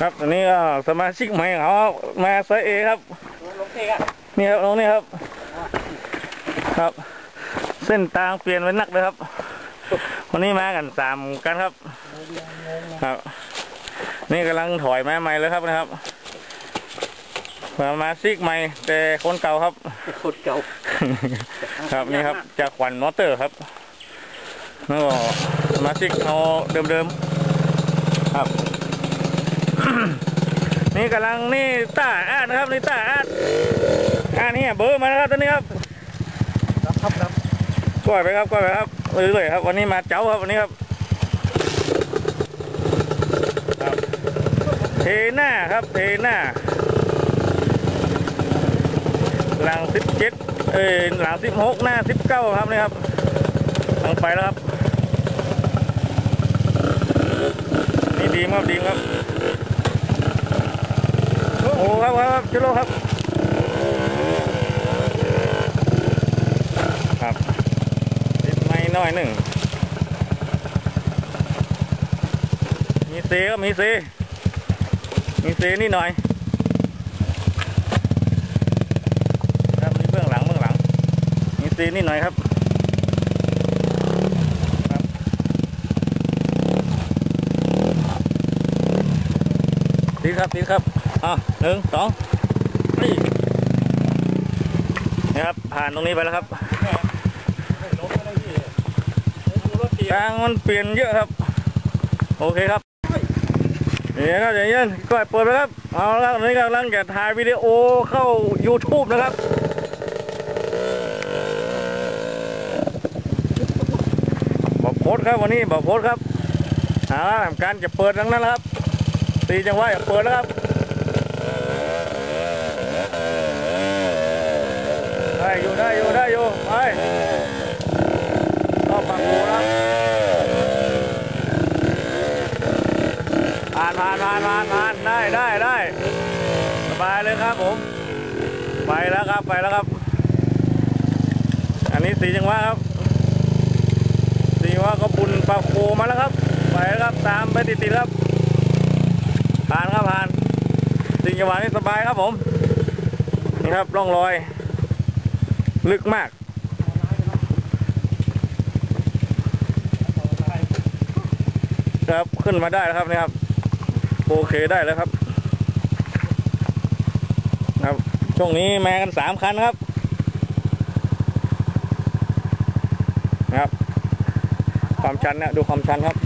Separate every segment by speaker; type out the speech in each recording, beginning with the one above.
Speaker 1: ครับอันนี้ก็สมาชิกใหม่ของเขามาไซเอครับ
Speaker 2: ลงเทกะ
Speaker 1: นี่ครับตรงนี้ครับ ครับ เส้นทางเปลี่ยนไปนักเลยครับ วันนี้มากันสามกันครับ ครับ นี่กำลังถอยมาใหม่เลยครับนะครับสมาชิกใหม่ แต่คนเก่าครับ
Speaker 2: คนเก่า
Speaker 1: ครับนี่ครับจากขวัญมอเตอร์ครับแล้วก็สมาชิกเอาเดิมๆครับ นี่กำลังนี่ต้าอาดนะครับนี่ต้าอาดอาดนี่เบอร์มานะครับตอนนี้ครับ
Speaker 2: รับครับรับ
Speaker 1: ก้อยไปครับก้อยไปครับเรื่อยๆครับ วันนี้มาเจ้าครับวันนี้ครับครับเทหน้าครับเทหน้าหลังสิบเจ็ดเอ้หลังสิบหกหน้าสิบเก้าครับนี่ครับลังไปแล้วครับ นี่ดีมากดีมครับ อ้ครับครับชิโร่ครับ ครับติดไม้น้อยหนึ่ง มีเซก็มีเซมีเซนี่หน่อยครับมีเบื้องหลังเบื้องหลัง มีเซีนิดหน่อยครับครับตีครับตีครับ อะหนึ่งสองนี่นี่ครับ ผ่านตรงนี้ไปแล้วครับ
Speaker 2: ลงไปเลยพี่ดูรถตี
Speaker 1: ทางมันเปลี่ยนเยอะครับ โอเคครับนี่ครับอย่างนี้ก็เปิดไปครับ เอาละครับตอนนี้กำลังจะถ่ายวิดีโอเข้า YouTube นะครับบอกโพสต์ครับวันนี้บอกโพสต์ครับหาทำการจะเปิดดังนั้นแล้วครับตีจังหวะจะเปิดแล้วครับได้ อยู่ได้อยู่ได้อยู่ไปเข้าปากกูแล้วผ่านผ่านผ่านผ่านผ่านได้ได้ได้สบายเลยครับผม ไปแล้วครับไปแล้วครับ อันนี้สีจังหวะครับสีว่าก็บุญปลาโคมาแล้วครับ ไปแล้วครับตามไปติดๆครับ ผ่านครับผ่านสิ่งจังหวะนี้สบายครับผมนี่ครับร่องรอย ลึกมาก ครับขึ้นมาได้แล้วครับนี่ครับ โอเคได้แล้วครับ ครับช่วงนี้มากันสามคันครับนะครับ ความชันนะดูความชันครับ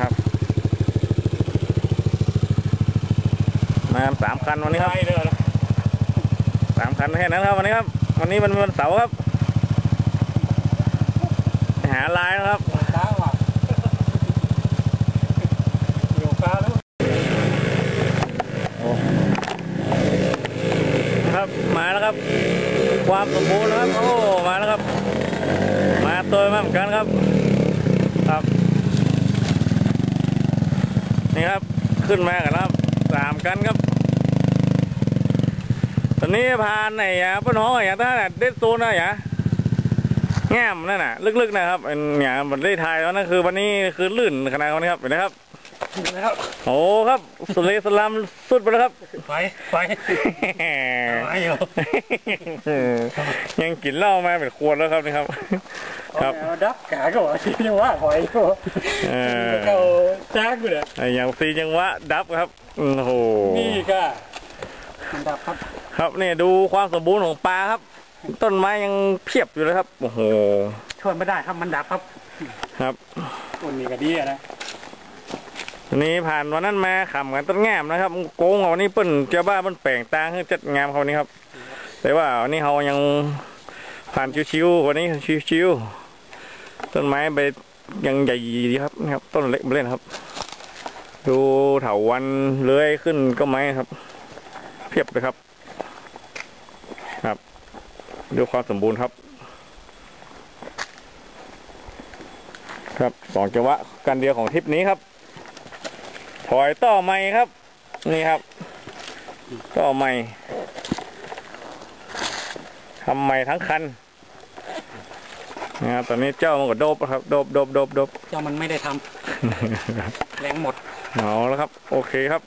Speaker 1: ครับมาสามคันวันนี้ครับ
Speaker 2: ใช่เลยนะ
Speaker 1: สามคันแค่นั้นครับวันนี้ครับ วันนี้มันวันเสาร์ครับหาลายนะครับ
Speaker 2: ช้างว่ะ
Speaker 1: ครับมาแล้วครับ ความสมบูรณ์แล้วครับโอ้มาแล้วครับ มาตัวมาเหมือนกันครับ ครับนี่ครับขึ้นมากันแล้วครับสามกันครับ ตอนนี้ผ่านไหนอะป้าน้องอย่างท่านน่ะเด็ดโซนนะอย่างแง่มนั่นน่ะ ลึกๆนะครับเป็นอย่างมันได้ทายแล้วนั่นคือ วันนี้คือลื่นขนาดนี้ครับเห็นไหมครับ
Speaker 2: แล้ว
Speaker 1: โอ้ครับสุดเลยสลามสุดไปแล้วครับ
Speaker 2: ไปไปไปอยู่
Speaker 1: ยังกินเหล้ามาเป็นขวดแล้วครับนี่ครับ ครับ
Speaker 2: เอาดับกาก็บอกที่นี่ว่าหอยก็
Speaker 1: เออ
Speaker 2: เอาจ้างกูเนี่ย
Speaker 1: ไอ้อย่างซีจังหวะดับครับโอ้โห
Speaker 2: นี่ก็มันดับครับ
Speaker 1: ครับนี่ดูความสมบูรณ์ของปลาครับ ต้นไม้ยังเพียบอยู่เลยครับโอ้โห
Speaker 2: ช่วยไม่ได้ครับมันดับครับ
Speaker 1: ครับ
Speaker 2: ต้นนี้ก็ดีอะนะ
Speaker 1: วันนี้ผ่านวันนั้นมาขำกันต้นแง่มนะครับโกงเอาวันนี้เปิ้นเจ้าบ้านเปิ้นแปลงตางให้จัดงามเขาวันนี้ครับ แต่ว่าวันนี้เขายังผ่านชิวๆวันนี้ชิวๆต้นไม้ใบยังใหญ่ดีครับนี่ครับ ต้นเล็กมาเล่นครับ ดูเถาวันเลื้อยขึ้นก็ไม้ครับ เพียบเลยครับครับ ดูความสมบูรณ์ครับ ครับสองจังหวะกันเดียวของทริปนี้ครับ ถอยต่อใหม่ครับ นี่ครับ ต่อใหม่ทำใหม่ทั้งคันนะครับตอนนี้เจ้ามันก็โดบนะครับโดบโดบโดบโดบ
Speaker 2: เจ้ามันไม่ได้ทำ แรงหมด
Speaker 1: เอาแล้วครับ โอเคครับ